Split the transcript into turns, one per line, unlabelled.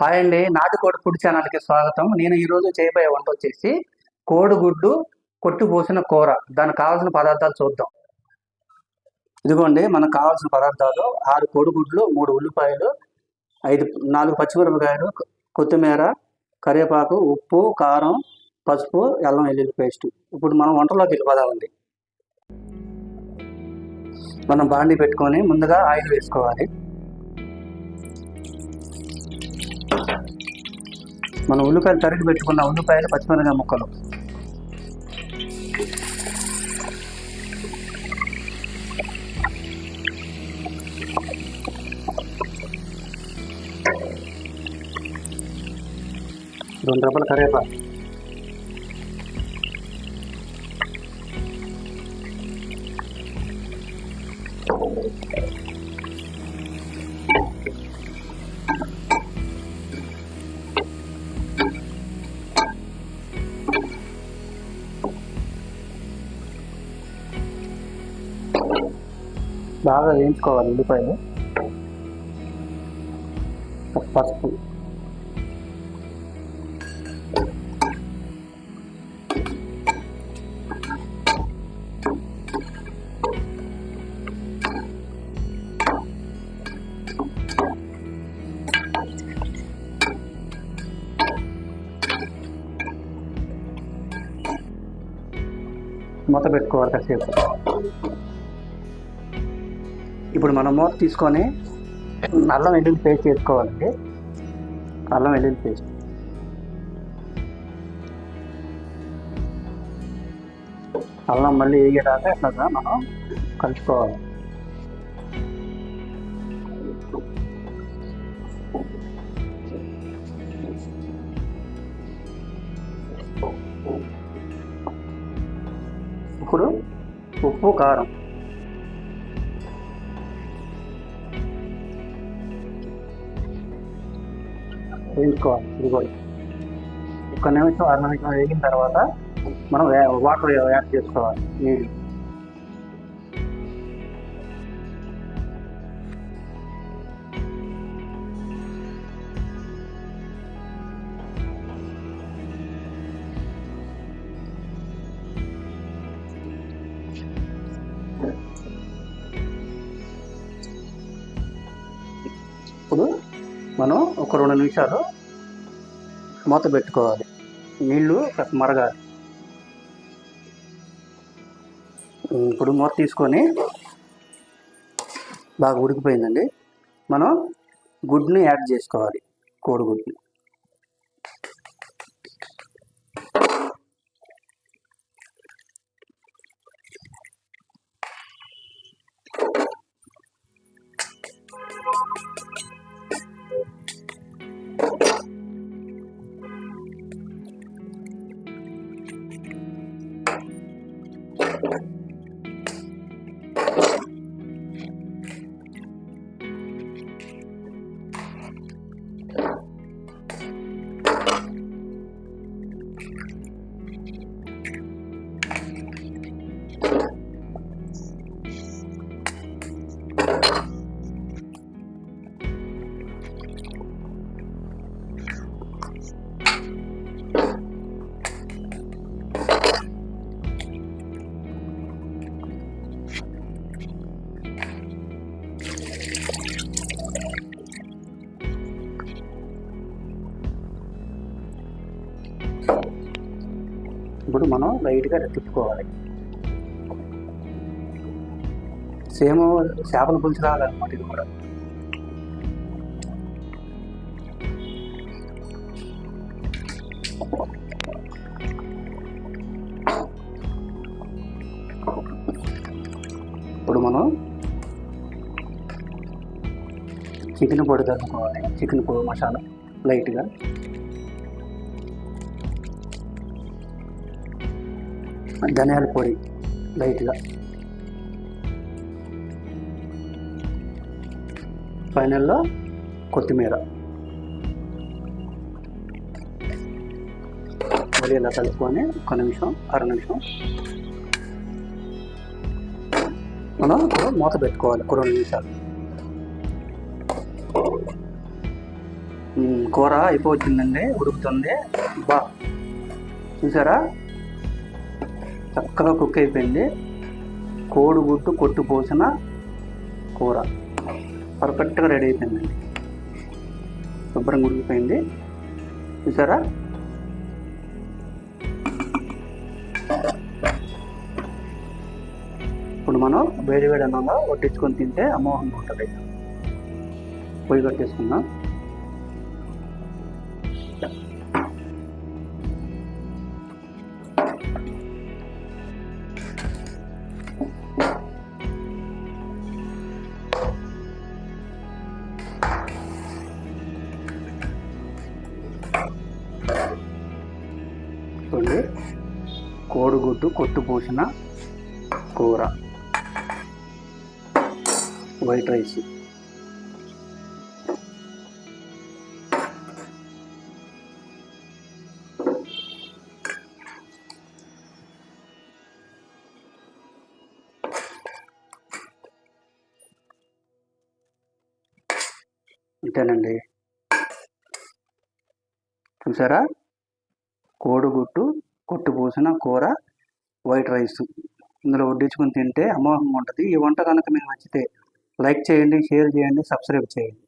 Hi అండి నాటుకోడి food ఛానల్కి స్వాగతం. నేను ఈరోజు చేయబోయే వంట వచ్చేసి కోడిగుడ్డు కొట్టుపోసిన కూర. దానికి కావాల్సిన పదార్థాలు చూద్దాం. ఇదిగోండి మనకు కావాల్సిన పదార్థాలు ఆరు కోడిగుడ్లు మూడు ఉల్లిపాయలు ఐదు నాలుగు పచ్చిమిరపకాయలు కొత్తిమీర కరివేపాకు ఉప్పు కారం పసుపు అల్లం వెల్లుల్లి పేస్ట్. ఇప్పుడు మనం వంటలోకి వెళ్ళిపోదామండి. మనం బాండి పెట్టుకొని ముందుగా ఆయిల్ వేసుకోవాలి. మనం ఉల్లిపాయలు తరిగి పెట్టుకున్న ఉల్లిపాయలు పచ్చిమిరపకాయ ముక్కలు. రెండు రూపాయల కరివేపాకు. బాగా వేయించుకోవాలి ఉల్లిపాయలు. పసుపు. మూత పెట్టుకోవాలి కాసేపు. ఇప్పుడు మనము తీసుకొని అల్లం వెల్లుల్లి పేస్ట్ చేసుకోవాలండి. అల్లం వెల్లుల్లి పేస్ట్. అల్లం మళ్ళీ వేయడాక ఇట్లాగా మనం కలుపుకోవాలి. ఇప్పుడు ఉప్పు కారం. వేయించుకోవాలి ఇది కూడా నిమిషం అర నిమిషం వేగిన తర్వాత మనం వాటర్ యాడ్ చేసుకోవాలి. నీళ్ళు. ఇప్పుడు మనం ఒక రెండు నిమిషాలు మూత పెట్టుకోవాలి. నీళ్ళు మరగాలి. ఇప్పుడు మూత తీసుకొని బాగా ఉడికిపోయిందండి. మనం గుడ్ని యాడ్ చేసుకోవాలి కోడిగుడ్ని. ఇప్పుడు మనం లైట్గా తిప్పుకోవాలి. సేమ్ చేపల పులుసు రావాలన్నమాట ఇది కూడా. ఇప్పుడు మనం చికెన్ పొడి కలుపుకోవాలి. చికెన్ పొడి మసాలా లైట్గా. ధనియాల పొడి లైట్గా. ఫైనల్లో కొత్తిమీర. మళ్ళీ ఇలా కలుపుకొని ఒక నిమిషం అర నిమిషం. మనం ఇప్పుడు మూత పెట్టుకోవాలి ఒక రెండు నిమిషాలు కూర అయిపోతుందండి ఉడుకుతుంది. బా. చూసారా? చక్కగా కుక్ అయిపోయింది కోడిగుడ్డు కొట్టు పోసిన కూర. పర్ఫెక్ట్గా రెడీ అయిపోయిందండి. శుభ్రంగా ఉడికిపోయింది చూసారా? ఇప్పుడు మనం వేడి వేడి అన్నంలో వడ్డించుకొని తింటే అమోహంగా ఉంటుంది. పొయ్యి కట్టేసుకుందాం. చూడండి. కోడిగుడ్డు కొట్టుపూసిన కూర. White rice. అంతేనండి చూసారా? కోడిగుట్టు కొట్టు పోసిన కూర వైట్ రైస్. ఇందులో వడ్డించుకొని తింటే అమోఘంగా ఉంటుంది. ఈ వంట కనుక మీకు నచ్చితే లైక్ చేయండి షేర్ చేయండి సబ్స్క్రైబ్ చేయండి.